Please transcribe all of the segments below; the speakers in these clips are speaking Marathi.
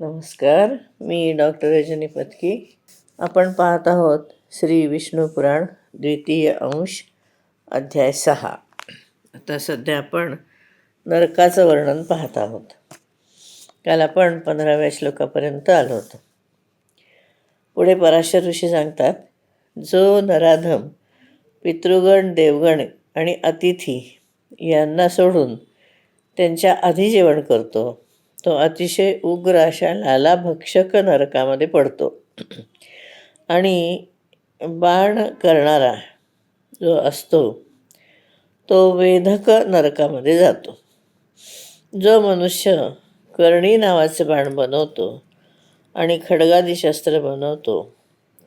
नमस्कार मी डॉक्टर रजनी पत्की आपण पाहत आहोत श्री विष्णू पुराण द्वितीय अंश अध्याय सहा. आता सध्या आपण नरकाचं वर्णन पाहत आहोत. काल आपण पंधराव्या श्लोकापर्यंत आलो होतो. पुढे पराशर ऋषी सांगतात जो नराधम पितृगण देवगण आणि अतिथी यांना सोडून त्यांच्या आधी जेवण करतो तो अतिशय उग्र अशा लालाभक्षक नरकामध्ये पडतो. आणि बाण करणारा जो असतो तो वेधक नरकामध्ये जातो. जो मनुष्य कर्णी नावाचे बाण बनवतो आणि खडगादी शस्त्र बनवतो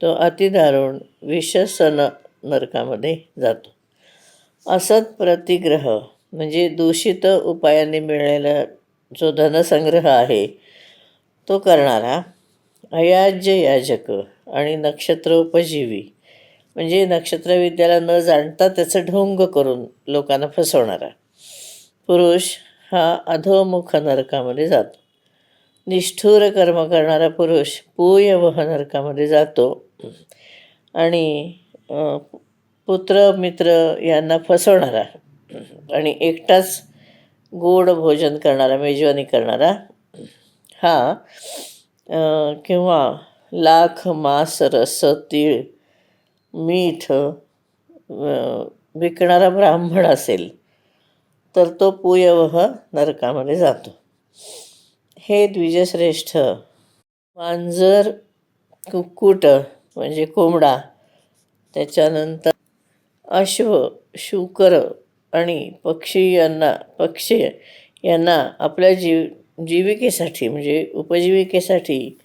तो अतिदारुण विषसन नरकामध्ये जातो. असत प्रतिग्रह म्हणजे दूषित उपायांनी मिळालेला जो धनसंग्रह आहे तो करणारा अयाज्य याजक आणि नक्षत्रोपजीवी म्हणजे नक्षत्रविद्याला न जाणता त्याचं ढोंग करून लोकांना फसवणारा. पुरुष हा अधोमुख नरकामध्ये जातो. निष्ठुर कर्म करणारा पुरुष पूयवह नरकामध्ये जातो. आणि पुत्र मित्र यांना फसवणारा. आणि एकटाच गोड भोजन करणारा मेजवानी करणारा. हा. किंवा लाख मांस रस तीळ मीठ विकणारा ब्राह्मण असेल तर तो पुयवह नरकामध्ये जातो. हे द्विजश्रेष्ठ मांजर कुक्कुट म्हणजे कोंबडा त्याच्यानंतर अश्व शूकर आणि पक्षी यांना पक्षी यांना आपल्या जीव जीविकेसाठी म्हणजे उपजीविकेसाठी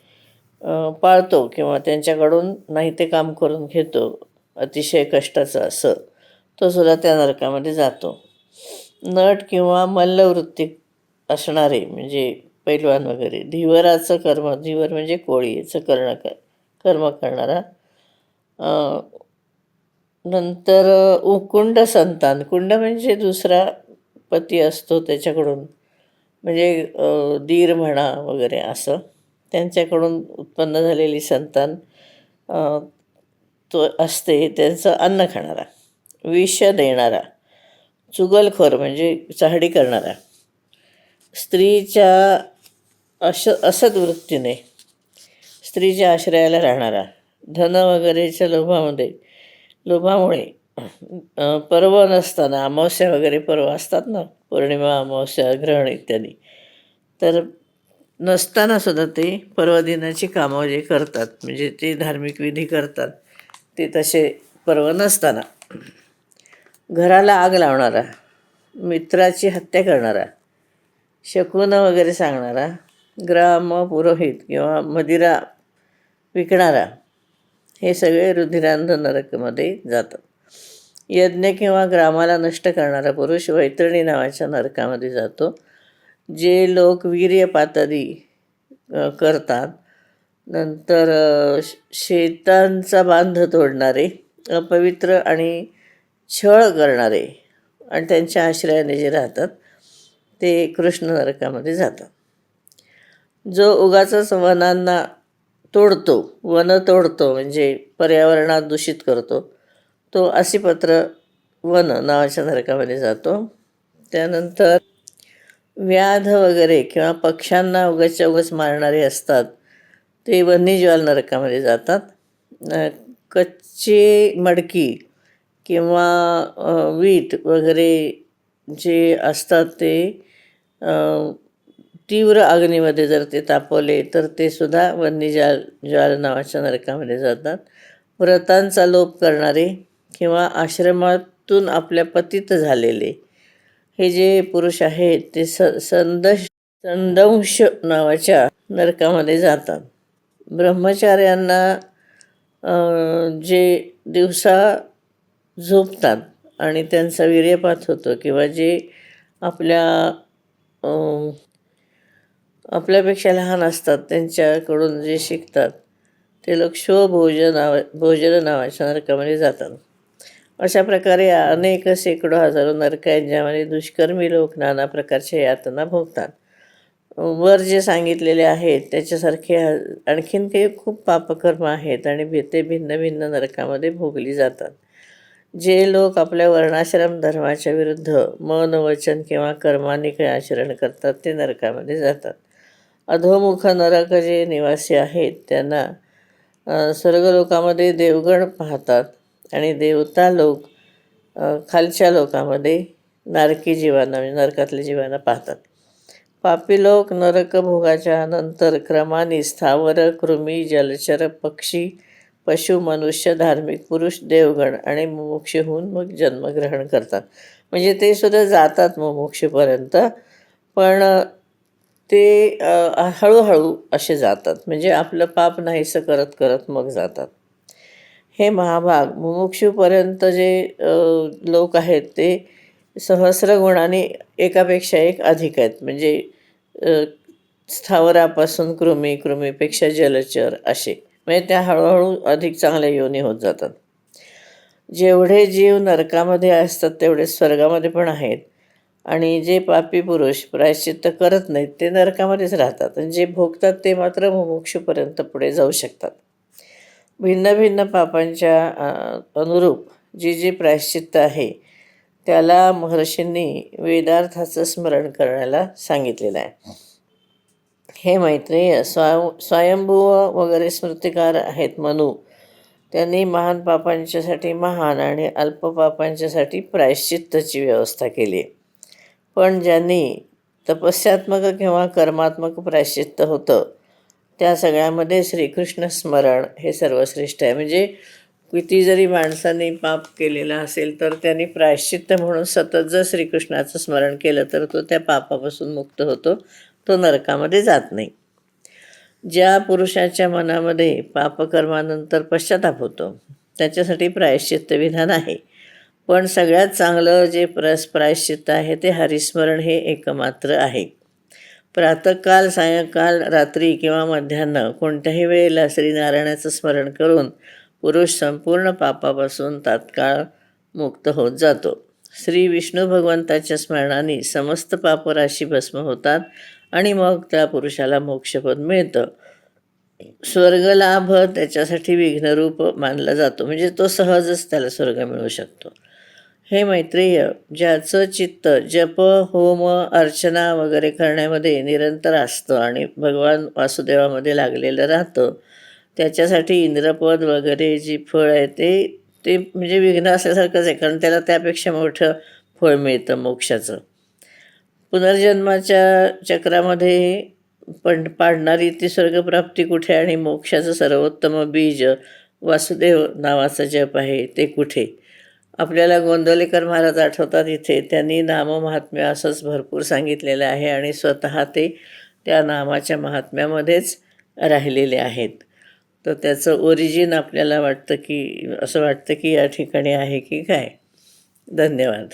पाळतो किंवा त्यांच्याकडून नाही ते काम करून घेतो अतिशय कष्टाचं असं तो सुद्धा त्या नरकामध्ये जातो. नट किंवा मल्लवृत्ती असणारे म्हणजे पैलवान वगैरे धीवराचं कर्म धीवर म्हणजे कोळी याचं कर्ण कर्म करणारा नंतर उ कुंड संतान. कुंड म्हणजे दुसरा पती असतो त्याच्याकडून. म्हणजे दीर म्हणा वगैरे असं. त्यांच्याकडून उत्पन्न झालेली संतान तो असते. त्यांचं अन्न खाणारा. विष देणारा. चुगलखोर म्हणजे चहाडी करणारा. स्त्रीच्या अश असद वृत्तीने स्त्रीच्या आश्रयाला राहणारा. धन वगैरेच्या लोभामध्ये लोभामुळे. पर्व नसताना अमावस्या वगैरे पर्व असतात ना पौर्णिमा अमावस्या ग्रहण इत्यादी. तर नसताना सुद्धा ते पर्वदिनाची कामं जे करतात म्हणजे ते धार्मिक विधी करतात ते तसे पर्व नसताना. घराला आग लावणारा मित्राची हत्या करणारा शकुनं वगैरे सांगणारा ग्राम पुरोहित किंवा मदिरा विकणारा हे सगळे रुधिरांध नरकमध्ये जातात. यज्ञ किंवा ग्रामाला नष्ट करणारा पुरुष वैतरणी नावाच्या नरकामध्ये जातो. जे लोक वीर्य पातळी करतात नंतर शेतांचा बांध तोडणारे अपवित्र आणि छळ करणारे आणि त्यांच्या आश्रयाने जे राहतात ते कृष्ण नरकामध्ये जातात. जो उगाचच वनांना तोडतो वन तोडतो म्हणजे पर्यावरणात दूषित करतो. तो असिपत्र वन नावाच्या नरकामध्ये जातो. त्यानंतर व्याध वगैरे किंवा पक्ष्यांना उगाचच्या उगाच मारणारे असतात. ते वन्यज्वाल नरकामध्ये जातात. कच्ची मडकी किंवा वीट वगैरे जे असतात ते तीव्र अग्नीमध्ये जर ते तापवले तर ते सुद्धा वन्यजाल ज्वाल नावाच्या नरकामध्ये जातात. व्रतांचा लोप करणारे किंवा आश्रमातून आपल्या पतित झालेले हे जे पुरुष आहेत ते स संदश संदंश नावाच्या नरकामध्ये जातात. ब्रह्मचार्यांना जे दिवसा झोपतात आणि त्यांचा वीर्यपात होतो किंवा जे आपल्या आपल्यापेक्षा लहान असतात त्यांच्याकडून जे शिकतात ते लोक शोभोजन नाव भोजन नावाच्या नरकामध्ये जातात. अशा प्रकारे अनेक शेकडो हजारो नरक आहेत ज्यामध्ये दुष्कर्मी लोक नाना प्रकारच्या यातना भोगतात. वर जे सांगितलेले आहेत त्याच्यासारखे आणखीन काही खूप पापकर्म आहेत आणि ते भिन्न भिन्न नरकामध्ये भोगली जातात. जे लोक आपल्या वर्णाश्रम धर्माच्या विरुद्ध मन वचन किंवा कर्माने काही आचरण करतात ते नरकामध्ये जातात. अधोमुख नरक जे निवासी आहेत त्यांना स्वर्गलोकामध्ये देवगण पाहतात. आणि देवता लोक खालच्या लोकामध्ये नारकी जीवांना म्हणजे नरकातल्या जीवांना पाहतात. पापी लोक नरक भोगाच्या नंतर क्रमाने स्थावर कृमी जलचर पक्षी पशु मनुष्य धार्मिक पुरुष देवगण आणि मुमुक्ष होऊन मग जन्मग्रहण करतात. म्हणजे ते सुद्धा जातात मुमुक्षपर्यंत. पण ते हळूहळू असे जातात. म्हणजे आपलं पाप नाहीसं करत करत मग जातात. हे महाभाग मुमुक्षूपर्यंत जे लोक आहेत ते सहस्र गुणाने एकापेक्षा एक अधिक आहेत. म्हणजे स्थावरापासून कृमी कृमीपेक्षा जलचर असे. म्हणजे त्या हळूहळू अधिक चांगल्या योनी होत जातात. जेवढे जीव नरकामध्ये असतात तेवढे स्वर्गामध्ये पण आहेत. आणि जे पापी पुरुष प्रायश्चित्त करत नाहीत ते नरकामध्येच राहतात आणि जे भोगतात ते मात्र मुमुक्षूपर्यंत पुढे जाऊ शकतात. भिन्न भिन्न पापांच्या अनुरूप जी जी प्रायश्चित्त आहे त्याला महर्षींनी वेदार्थाचं स्मरण करण्याला सांगितलेलं आहे. हे मैत्रेय स्वा स्वयंभू वगैरे स्मृतिकार आहेत मनू. त्यांनी महान पापांच्यासाठी महान आणि अल्प पापांच्यासाठी प्रायश्चित्ताची व्यवस्था केली आहे. पण ज्यांनी तपस्यात्मक किंवा कर्मात्मक प्रायश्चित्त होतं त्या सगळ्यामध्ये श्रीकृष्ण स्मरण हे सर्वश्रेष्ठ आहे. म्हणजे किती जरी माणसाने पाप केलेला असेल तर त्यांनी प्रायश्चित्त म्हणून सतत जर श्रीकृष्णाचं स्मरण केलं तर तो त्या पापापासून मुक्त होतो. तो नरकामध्ये जात नाही. ज्या पुरुषाच्या मनामध्ये पापकर्मानंतर पश्चाताप होतो त्याच्यासाठी प्रायश्चित्त विधान आहे. पण सगळ्यात चांगलं जे प्रस प्रायश्चित्त आहे ते हरिस्मरण हे एकमात्र आहे. प्रातःकाल सायंकाल रात्री किंवा मध्यान्ह कोणत्याही वेळेला श्रीनारायणाचं स्मरण करून पुरुष संपूर्ण पापापासून तात्काळ मुक्त होत जातो. श्री विष्णू भगवंताच्या स्मरणाने समस्त पापराशी भस्म होतात आणि मग त्या पुरुषाला मोक्षपद मिळतं. स्वर्गलाभ त्याच्यासाठी विघ्नरूप मानला जातो. म्हणजे तो सहजच त्याला स्वर्ग मिळू शकतो. हे मैत्रेय ज्याचं चित्त जप होम अर्चना वगैरे करण्यामध्ये निरंतर असतं आणि भगवान वासुदेवामध्ये लागलेलं राहतं. त्याच्यासाठी इंद्रपद वगैरे जी फळ आहे ते ते म्हणजे विघ्न असल्यासारखंच आहे कारण त्याला त्यापेक्षा मोठं फळ मिळतं मोक्षाचं. पुनर्जन्माच्या चक्रामध्ये पण पाडणारी ती स्वर्गप्राप्ती कुठे आणि मोक्षाचं सर्वोत्तम बीज वासुदेव नावाचं जप आहे ते कुठे? आपल्याला गोंदवलेकर महाराज आठवतात इथे. त्यांनी नाममहात्म्य असंच भरपूर सांगितलेलं आहे आणि स्वतः ते त्या नामाच्या महात्म्यामध्येच राहिलेले आहेत. तर त्याचं ओरिजिन आपल्याला वाटतं की असं वाटतं की या ठिकाणी आहे की काय? धन्यवाद.